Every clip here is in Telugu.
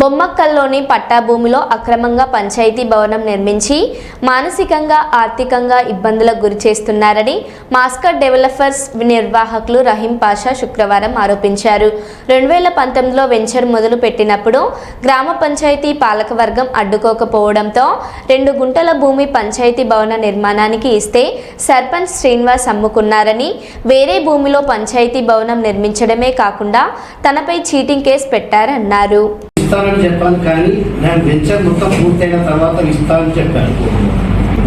బొమ్మక్కల్లోని పట్టా భూమిలో అక్రమంగా పంచాయతీ భవనం నిర్మించి మానసికంగా ఆర్థికంగా ఇబ్బందులకు గురి చేస్తున్నారని మాస్కర్ డెవలపర్స్ నిర్వాహకులు రహీం పాషా శుక్రవారం ఆరోపించారు. రెండు వేల పంతొమ్మిదిలో వెంచర్ మొదలు పెట్టినప్పుడు గ్రామ పంచాయతీ పాలకవర్గం అడ్డుకోకపోవడంతో రెండు గుంటల భూమి పంచాయతీ భవన నిర్మాణానికి ఇస్తే సర్పంచ్ శ్రీనివాస్ అమ్ముకున్నారని వేరే భూమిలో పంచాయతీ భవనం నిర్మించడమే కాకుండా తనపై చీటింగ్ కేసు పెట్టారన్నారు. ఇస్తానని చెప్పాను కానీ నేను వెంచర్ మొత్తం పూర్తయిన తర్వాత ఇస్తానని చెప్పాను.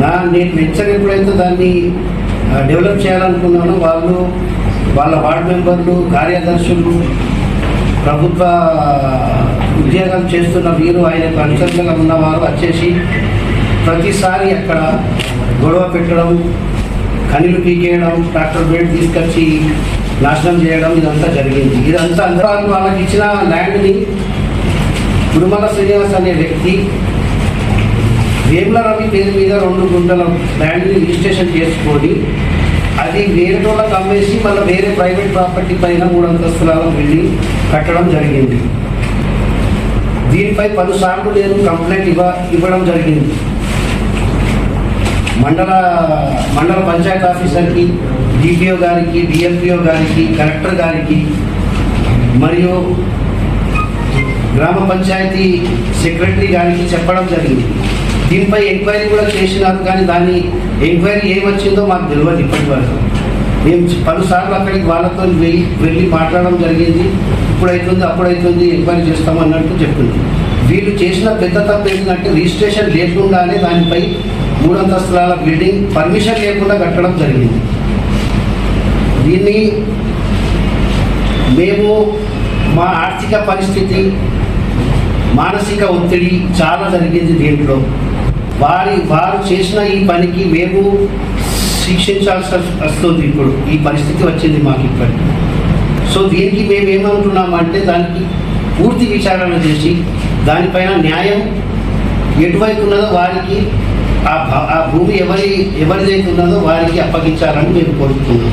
నా నేను వెంచర్ ఎప్పుడైతే దాన్ని డెవలప్ చేయాలనుకున్నానో వాళ్ళు వాళ్ళ వార్డ్ మెంబర్లు కార్యదర్శులు ప్రభుత్వ ఉద్యోగాలు చేస్తున్న వీరు ఆయనకు అనుచరులుగా ఉన్నవారు వచ్చేసి ప్రతిసారి అక్కడ గొడవ పెట్టడం కనీలు పీకేయడం ట్రాక్టర్ బ్లేడ్ తీసుకొచ్చి నాశనం చేయడం ఇదంతా జరిగింది. ఇదంతా అందరూ వాళ్ళకి ఇచ్చిన ల్యాండ్ని కురుమల శ్రీనివాస్ అనే వ్యక్తి వేముల రవి పేరు మీద రెండు గుంటల ల్యాండ్ని రిజిస్ట్రేషన్ చేసుకొని అది వేరే వాళ్ళకి అమ్మేసి మళ్ళీ వేరే ప్రైవేట్ ప్రాపర్టీ పైన మూడు అంతస్తుల బిల్డింగ్ కట్టడం జరిగింది. దీనిపై పలుసార్లు నేను కంప్లైంట్ ఇవ్వ ఇవ్వడం జరిగింది. మండల మండల పంచాయత్ ఆఫీసర్కి డిపిఓ గారికి డిఎంపిఓ గారికి కలెక్టర్ గారికి మరియు గ్రామ పంచాయతీ సెక్రటరీ గారికి చెప్పడం జరిగింది. దీనిపై ఎంక్వైరీ కూడా చేసినారు కానీ దాని ఎంక్వైరీ ఏమొచ్చిందో మాకు తెలియదు ఇప్పటి వరకు మేము పలుసార్లు అక్కడికి వాళ్ళతో వెళ్ళి వెళ్ళి మాట్లాడడం జరిగింది. ఇప్పుడైతుంది అప్పుడైతుంది ఎంక్వైరీ చేస్తామన్నట్టు చెప్పింది. వీళ్ళు చేసిన పెద్ద తప్పు ఏంటంటే రిజిస్ట్రేషన్ లేకుండానే దానిపై మూడంతస్తుల బిల్డింగ్ పర్మిషన్ లేకుండా కట్టడం జరిగింది. దీన్ని మేము మా ఆర్థిక పరిస్థితి మానసిక ఒత్తిడి చాలా జరిగింది దీంట్లో. వారి వారు చేసిన ఈ పనికి మేము శిక్షించాల్సి వస్తుంది ఇప్పుడు. ఈ పరిస్థితి వచ్చింది మాకు ఇప్పటికి. సో దీనికి మేము ఏమంటున్నామంటే దానికి పూర్తి విచారణ చేసి దానిపైన న్యాయం ఎటువైపు ఉన్నదో వారికి ఆ ఆ భూమి ఎవరి ఎవరిదైతే ఉన్నదో వారికి అప్పగించాలని మేము కోరుతున్నాం.